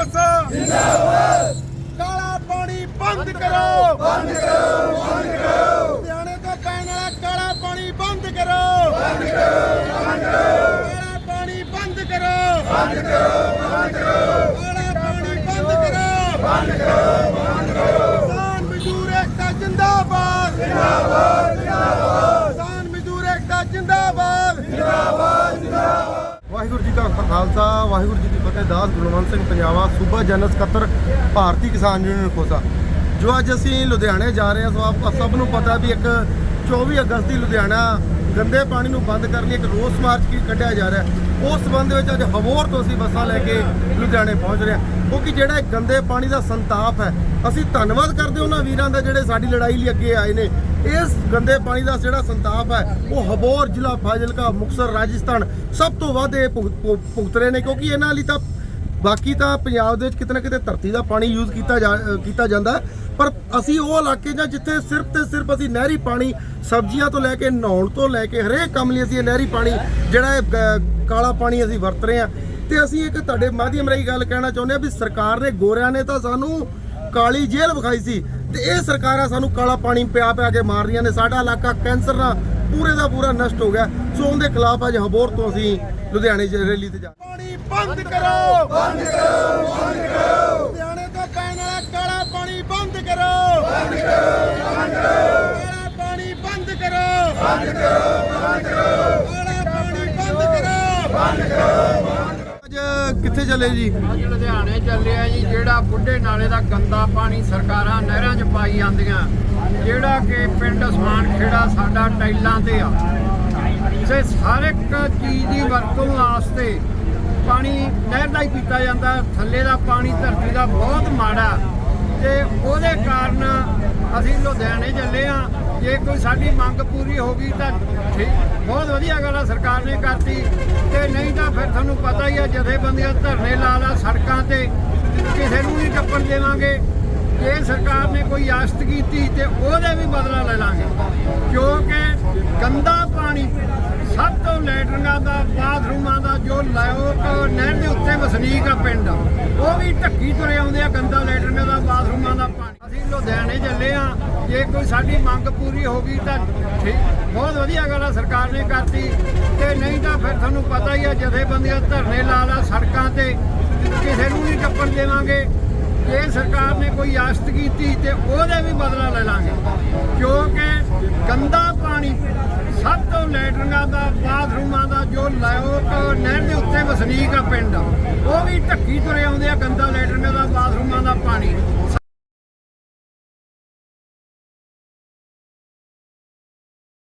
ਜਿੰਦਾਬਾਦ ਜਿੰਦਾਬਾਦ ਕਾਲਾ ਪਾਣੀ ਬੰਦ ਕਰੋ। ਬੰਦ ਕਰੋ ਬੰਦ ਕਰੋ ਲੁਧਿਆਣੇ ਤੋਂ ਪੈਣ ਵਾਲਾ ਕਾਲਾ ਪਾਣੀ ਬੰਦ ਕਰੋ। ਬੰਦ ਕਰੋ ਬੰਦ ਕਰੋ ਕਾਲਾ ਪਾਣੀ ਬੰਦ ਕਰੋ। ਬੰਦ ਕਰੋ ਬੰਦ ਕਰੋ ਕਾਲਾ ਪਾਣੀ ਬੰਦ ਕਰੋ। ਬੰਦ ਕਰੋ ਬੰਦ ਕਰੋ ਕਿਸਾਨ ਮਜ਼ਦੂਰ ਏਕਤਾ ਜਿੰਦਾਬਾਦ ਜਿੰਦਾਬਾਦ ਕਿਸਾਨ ਮਜ਼ਦੂਰ ਏਕਤਾ ਜਿੰਦਾਬਾਦ ਵਾਹਿਗੁਰੂ ਜੀ ਕਾ ਖਾਲਸਾ, ਵਾਹਿਗੁਰੂ ਜੀ ਕੀ ਫਤਿਹ, ਦਾਸ ਗੁਰਵੰਤ ਸਿੰਘ ਪੰਜਾਬਾ ਸੂਬਾ ਜਨਰਲ ਸਕੱਤਰ, ਭਾਰਤੀ ਕਿਸਾਨ ਯੂਨੀਅਨ ਖੋਸਾ। ਜੋ ਅੱਜ ਅਸੀਂ ਲੁਧਿਆਣੇ ਜਾ ਰਹੇ ਹਾਂ, ਸੋ ਆਪ ਸਭ ਨੂੰ ਪਤਾ ਵੀ ਇੱਕ 24 ਅਗਸਤ ਦੀ ਲੁਧਿਆਣਾ ਗੰਦੇ ਪਾਣੀ ਨੂੰ ਬੰਦ ਕਰਨ ਲਈ ਇੱਕ ਰੋਸ ਮਾਰਚ ਕੀ ਕੱਢਿਆ ਜਾ ਰਿਹਾ ਹੈ। ਉਸ ਸੰਬੰਧ ਵਿੱਚ ਅੱਜ ਹਵੋਰ ਤੋਂ ਅਸੀਂ ਬੱਸਾਂ ਲੈ ਕੇ ਲੁਧਿਆਣੇ ਪਹੁੰਚ ਰਹੇ ਹਾਂ। ਕਿਉਂਕਿ ਜਿਹੜਾ ਇਹ ਗੰਦੇ ਪਾਣੀ ਦਾ ਸੰਤਾਪ ਹੈ, ਅਸੀਂ ਧੰਨਵਾਦ ਕਰਦੇ ਉਹਨਾਂ ਵੀਰਾਂ ਦਾ ਜਿਹੜੇ ਸਾਡੀ ਲੜਾਈ ਲਈ ਅੱਗੇ ਆਏ ਨੇ। ਇਸ ਗੰਦੇ ਪਾਣੀ ਦਾ ਜਿਹੜਾ ਸੰਤਾਪ ਹੈ, ਉਹ ਹਬੋਰ ਜ਼ਿਲ੍ਹਾ ਫਾਜ਼ਿਲਕਾ ਮੁਕਤਸਰ ਰਾਜਸਥਾਨ ਸਭ ਤੋਂ ਵੱਧ ਇਹ ਭੁਗਤ- ਭੁ- ਭੁਗਤ ਰਹੇ ਨੇ ਕਿਉਂਕਿ ਇਹਨਾਂ ਲਈ ਤਾਂ ਬਾਕੀ ਤਾਂ ਪੰਜਾਬ ਦੇ ਵਿੱਚ ਕਿਤੇ ਨਾ ਕਿਤੇ ਧਰਤੀ ਦਾ ਪਾਣੀ ਯੂਜ਼ ਕੀਤਾ ਜਾ ਕੀਤਾ ਜਾਂਦਾ ਪਰ ਅਸੀਂ ਉਹ ਇਲਾਕੇ ਜਾਂ ਜਿੱਥੇ ਸਿਰਫ ਤੇ ਸਿਰਫ ਅਸੀਂ ਨਹਿਰੀ ਪਾਣੀ ਸਬਜ਼ੀਆਂ ਤੋਂ ਲੈ ਕੇ ਨਹਾਉਣ ਤੋਂ ਲੈ ਕੇ ਹਰੇਕ ਕੰਮ ਲਈ ਅਸੀਂ ਇਹ ਨਹਿਰੀ ਪਾਣੀ, ਜਿਹੜਾ ਇਹ ਕਾਲਾ ਪਾਣੀ ਅਸੀਂ ਵਰਤ ਰਹੇ ਹਾਂ। ਤੇ ਅਸੀਂ ਇੱਕ ਤੁਹਾਡੇ ਮਾਧਿਅਮ ਰਾਹੀਂ ਗੱਲ ਕਹਿਣਾ ਚਾਹੁੰਦੇ ਹਾਂ ਵੀ ਸਰਕਾਰ ਨੇ ਗੋਰਿਆਂ ਨੇ ਤਾਂ ਸਾਨੂੰ ਕਾਲੀ ਜੇਲ੍ਹ ਵਿਖਾਈ ਸੀ ਤੇ ਇਹ ਸਰਕਾਰਾਂ ਸਾਨੂੰ ਕਾਲਾ ਪਾਣੀ ਪਿਆ ਪਿਆ ਕੇ ਮਾਰ ਰਹੀਆਂ ਨੇ। ਸਾਡਾ ਇਲਾਕਾ ਕੈਂਸਰ ਨਾਲ ਪੂਰੇ ਦਾ ਪੂਰਾ ਨਸ਼ਟ ਹੋ ਗਿਆ। ਸੋ ਉਹਦੇ ਖਿਲਾਫ ਅੱਜ ਹਬੋਰ ਤੋਂ ਅਸੀਂ ਲੁਧਿਆਣੇ 'ਚ ਰੈਲੀ ਤੇ ਜਾ ਪਾਣੀ ਬੰਦ ਕਰੋ! ਬੰਦ ਕਰੋ ਬੰਦ ਕਰੋ! ਲੁਧਿਆਣੇ ਤੋਂ ਪੈਣ ਵਾਲਾ ਕਾਲਾ ਪਾਣੀ ਬੰਦ ਕਰੋ! ਬੰਦ ਕਰੋ ਬੰਦ ਕਰੋ! ਕਾਲਾ ਪਾਣੀ ਬੰਦ ਕਰੋ! ਬੰਦ ਕਰੋ ਬੰਦ ਕਰੋ ਕਾਲਾ ਪਾਣੀ ਬੰਦ ਕਰੋ ਬੰਦ ਕਰੋ ਅੱਜ ਕਿੱਥੇ ਚੱਲੇ ਜੀ? ਅੱਜ ਲੁਧਿਆਣੇ ਚੱਲਿਆ ਜੀ, ਜਿਹੜਾ ਬੁੱਢੇ ਨਾਲੇ ਦਾ ਗੰਦਾ ਪਾਣੀ ਸਰਕਾਰਾਂ ਨਹਿਰਾਂ 'ਚ ਪਾਈ ਜਾਂਦੀਆਂ। ਜਿਹੜਾ ਕਿ ਪਿੰਡ ਸਮਾਨ ਖੇੜਾ ਸਾਡਾ ਟਾਈਲਾਂ ਤੇ ਆ। ਤੇ ਹਰ ਇੱਕ ਚੀਜ਼ ਦੀ ਵਰਤੋਂ ਵਾਸਤੇ ਪਾਣੀ ਨਹਿਰ ਦਾ ਹੀ ਪੀਤਾ ਜਾਂਦਾ। ਥੱਲੇ ਦਾ ਪਾਣੀ ਧਰਤੀ ਦਾ ਬਹੁਤ ਮਾੜਾ। ਤੇ ਉਹਦੇ ਕਾਰਨ ਅਸੀਂ ਲੁਧਿਆਣੇ ਚੱਲੇ ਆ। ਜੇ ਕੋਈ ਸਾਡੀ ਮੰਗ ਪੂਰੀ ਹੋ ਗਈ ਤਾਂ ਠੀਕ। ਬਹੁਤ ਵਧੀਆ ਗੱਲ ਆ, ਸਰਕਾਰ ਨੇ ਕਰਤੀ। ਤੇ ਨਹੀਂ ਤਾਂ ਫਿਰ ਤੁਹਾਨੂੰ ਪਤਾ ਹੀ ਆ, ਜਥੇਬੰਦੀਆਂ ਧਰਨੇ ਲਾ ਲਾ ਸੜਕਾਂ ਤੇ। ਕਿਸੇ ਨੂੰ ਨਹੀਂ ਟੱਪਣ ਦੇਵਾਂਗੇ। ਜੇ ਸਰਕਾਰ ਨੇ ਕੋਈ ਆਸਤ ਕੀਤੀ ਤੇ ਉਹਦੇ ਵੀ ਬਦਲਾ ਲੈ ਲਾਂਗੇ। ਕਿਉਂਕਿ ਗੰਦਾ ਪਾਣੀ, ਸਭ ਤੋਂ ਲੈਟਰਿੰਗਾਂ ਦਾ, ਬਾਥਰੂਮਾਂ ਦਾ, ਜੋ ਲੋਕ ਨਹਿਰ ਦੇ ਉੱਤੇ ਵਸਨੀਕ ਆ ਪਿੰਡ, ਉਹ ਵੀ ਢੱਕੀ ਤੁਰੇ ਆਉਂਦੇ ਆ ਗੰਦਾ ਲੈਟਰਿੰਗਾਂ ਦਾ ਬਾਥਰੂਮਾਂ ਦਾ ਪਾਣੀ ਅਸੀਂ ਲੁਧਿਆਣੇ ਚੱਲੇ ਆ ਜੇ ਕੋਈ ਸਾਡੀ ਮੰਗ ਪੂਰੀ ਹੋ ਗਈ ਤਾਂ ਠੀਕ। ਬਹੁਤ ਵਧੀਆ ਗੱਲ ਆ, ਸਰਕਾਰ ਨੇ ਕਰਤੀ। ਤੇ ਨਹੀਂ ਤਾਂ ਫਿਰ ਤੁਹਾਨੂੰ ਪਤਾ ਹੀ ਆ, ਜਥੇਬੰਦੀਆਂ ਧਰਨੇ ਲਾ ਲਾ ਸੜਕਾਂ ਤੇ। ਕਿਸੇ ਨੂੰ ਨਹੀਂ ਟੱਪਣ ਦੇਵਾਂਗੇ। ਜੇ ਸਰਕਾਰ ਨੇ ਕੋਈ ਆਸਤ ਕੀਤੀ ਤੇ ਉਹਦੇ ਵੀ ਬਦਲਾ ਲੈ ਲਾਂਗੇ। ਕਿਉਂਕਿ ਗੰਦਾ ਪਾਣੀ, ਸਭ ਤੋਂ ਲੈਟਰਿੰਗਾਂ ਦਾ, ਬਾਥਰੂਮਾਂ ਦਾ, ਜੋ ਲੋਕ ਨਹਿਰ ਦੇ ਉੱਤੇ ਵਸਨੀਕ ਆ ਪਿੰਡ, ਉਹ ਵੀ ਢੱਕੀ ਤੁਰੇ ਆਉਂਦੇ ਆ ਗੰਦਾ ਲੈਟਰਿੰਗਾਂ ਦਾ, ਬਾਥਰੂਮਾਂ